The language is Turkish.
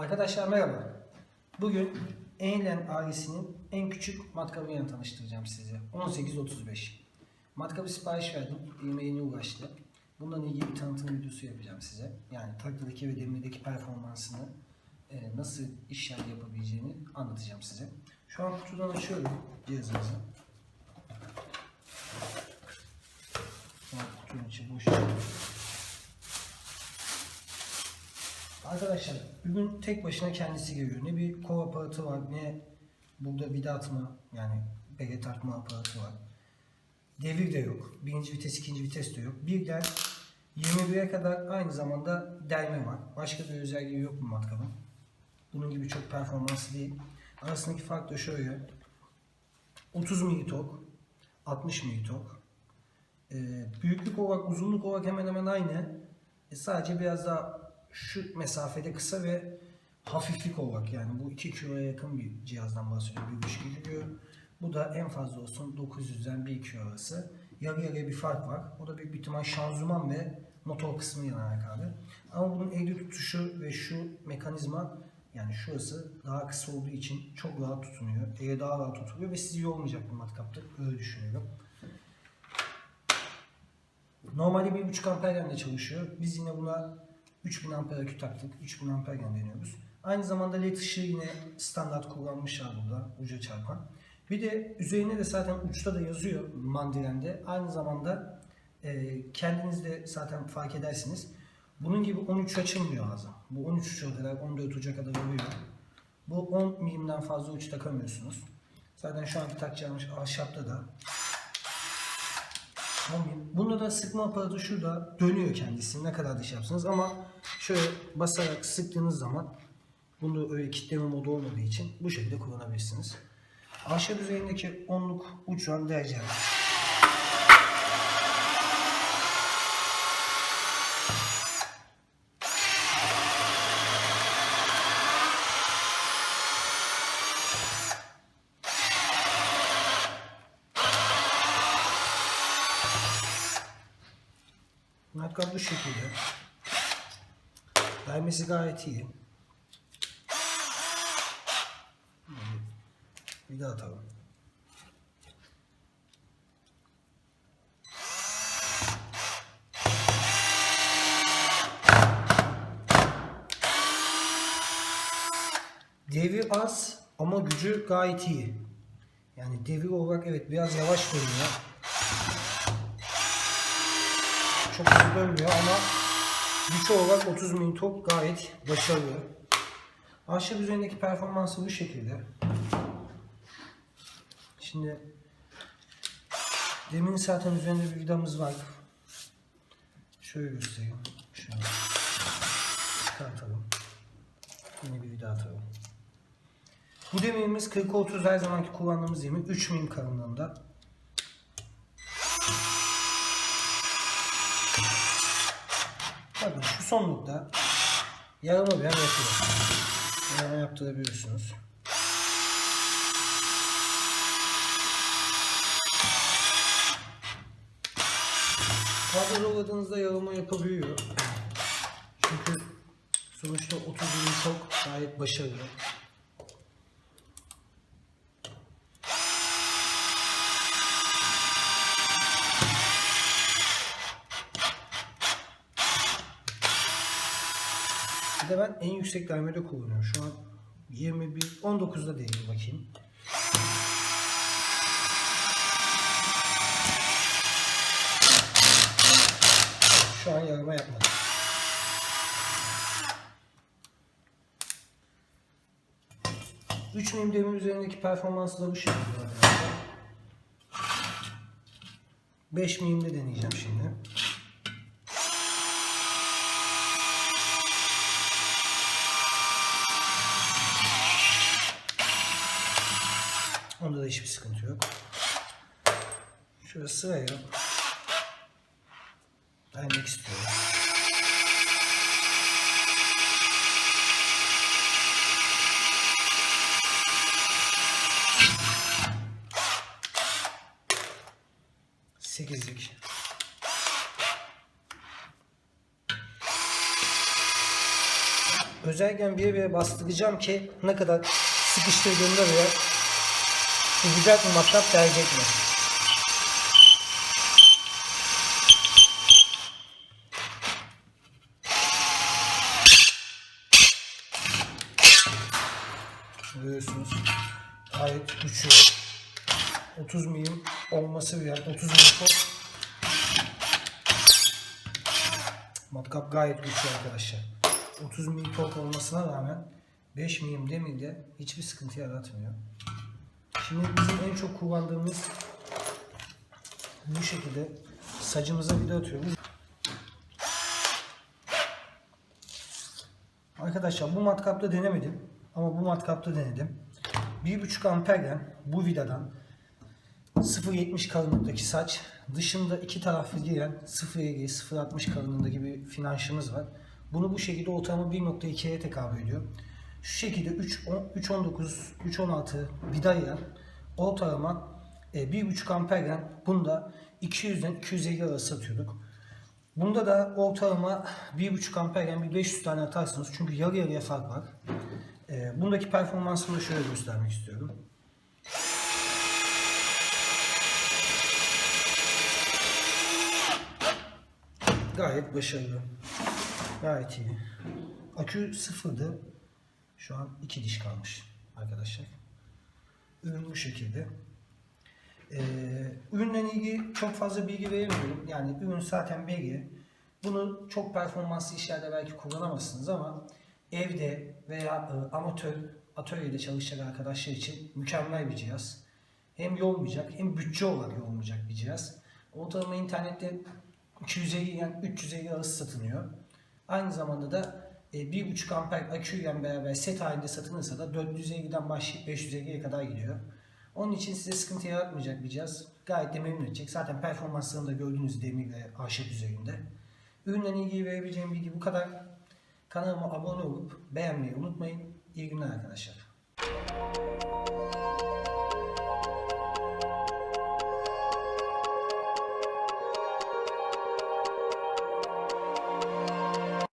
Arkadaşlar merhaba. Bugün Eğlen ailesinin en küçük matkabıyla tanıştıracağım size. 1835. Matkabı sipariş verdim. Yemeğine uğraştı. Bundan ilgili bir tanıtım videosu yapacağım size. Yani takladaki ve demirдeki performansını e, nasıl işler yapabileceğini anlatacağım size. Şu an kutudan açıyorum cihazımızı. Şu kutunun içi boş. Arkadaşlar ürün tek başına kendisi geliyor. Ne bir kol aparatı var ne burada vida atma yani bele takma aparatı var. Devir de yok. Birinci vites, ikinci vites de yok. Birden 21'e kadar aynı zamanda delme var. Başka bir özelliği yok bu matkabın. Bunun gibi çok performanslı değil. Arasındaki fark da şöyle. 30 mili tok, 60 mili tok. Ee, büyüklük olarak, uzunluk olarak hemen hemen aynı. E, sadece biraz daha şu mesafede kısa ve hafiflik olarak yani bu 2 kiloya yakın bir cihazdan bahsediyorum. 1,5 kilo. Bu da en fazla olsun 900'den 1 kilo arası. Yarı yarıya bir fark var. O da büyük bir ihtimal şanzıman ve motor kısmı yanarak abi. Ama bunun elde tutuşu ve şu mekanizma yani şurası daha kısa olduğu için çok rahat tutunuyor. Ele daha rahat tutuluyor ve sizi yormayacak bir matkaptır. Öyle düşünüyorum. Normalde 1.5 amperle çalışıyor. Biz yine buna 3000 amper akü taktık. 3000 amperle deniyoruz. Aynı zamanda led ışığı yine standart kullanmışlar burada uca çarpan. Bir de üzerine de zaten uçta da yazıyor mandilende. Aynı zamanda e, kendiniz de zaten fark edersiniz. Bunun gibi 13 açılmıyor ağzı. Bu 13 uca kadar 14 uca kadar oluyor. Bu 10 milimden fazla uç takamıyorsunuz. Zaten şu anki takacağımız ahşapta da 10 milim. Bunda da sıkma aparatı şurada dönüyor kendisi ne kadar dış yapsanız ama şöyle basarak sıktığınız zaman bunda öyle kitleme modu olmadığı için bu şekilde kullanabilirsiniz. Ahşap üzerindeki onluk uçan derece. Matkap bu şekilde. Vermesi gayet iyi. Bir daha atalım. Devir az ama gücü gayet iyi. Yani devir olarak evet biraz yavaş dönüyor. Çok hızlı dönmüyor ama güç olarak 30 bin top gayet başarılı. Ahşap üzerindeki performansı bu şekilde. Şimdi demin zaten üzerinde bir vidamız var. Şöyle göstereyim. Şöyle çıkartalım. Yine bir vida atalım. Bu demirimiz 40-30 her zamanki kullandığımız demir 3 milim kalınlığında. Şu sonlukta yarama bile yapıyor. Yarama yaptırabiliyorsunuz. Fazla zorladığınızda yarama yapabiliyor. Çünkü sonuçta 30 yıl çok gayet başarılı. Bir de ben en yüksek darmede kullanıyorum. Şu an 21, 19'da değil bakayım. Şu an yarama yapmadım. Üç demir üzerindeki performansı da bu şekilde arkadaşlar. 5 milimde deneyeceğim şimdi. Onda da hiçbir sıkıntı yok. Şöyle sıraya vermek istiyorum. Sekizlik. özellikle bir yere bastıracağım ki ne kadar sıkıştırdığımda bile sızacak mı matkap gelecek mi? Görüyorsunuz. Gayet güçlü. 30 milim olması yani 30 milim çok Matkap gayet güçlü arkadaşlar. 30 milim tork olmasına rağmen 5 milim demirde hiçbir sıkıntı yaratmıyor. Şimdi bizim en çok kullandığımız bu şekilde sacımıza vida atıyoruz. Arkadaşlar bu matkapta denemedim ama bu matkapta denedim. 1.5 amperden bu vidadan 0.70 kalınlıktaki saç dışında iki taraflı giren 0.50 0.60 kalınlığındaki bir finanşımız var. Bunu bu şekilde ortalama 1.2'ye tekabül ediyor. Şu şekilde 3.19 3.16 vidayla ortalama e, 1.5 amperden bunda 200'den 250 arası satıyorduk. Bunda da ortalama 1.5 amperden bir 500 tane atarsınız. Çünkü yarı yarıya fark var. E, bundaki performansımı da şöyle göstermek istiyorum. Gayet başarılı. Gayet iyi. Akü sıfırdı. Şu an iki diş kalmış arkadaşlar. Ürün bu şekilde. Ee, ürünle ilgili çok fazla bilgi veremiyorum. Yani ürün zaten bilgi. Bunu çok performanslı işlerde belki kullanamazsınız ama evde veya e, amatör atölyede çalışacak arkadaşlar için mükemmel bir cihaz. Hem yormayacak hem bütçe olarak yormayacak bir cihaz. Ortalama internette 250 ile 350 arası satılıyor. Aynı zamanda da 1.5 amper aküyle beraber set halinde satılırsa da 450'den başlayıp 550'ye kadar gidiyor. Onun için size sıkıntı yaratmayacak bir cihaz. Gayet de memnun edecek. Zaten performanslarını da gördüğünüz demir ve ahşap üzerinde. Ürünle ilgili verebileceğim bilgi bu kadar. Kanalıma abone olup beğenmeyi unutmayın. İyi günler arkadaşlar.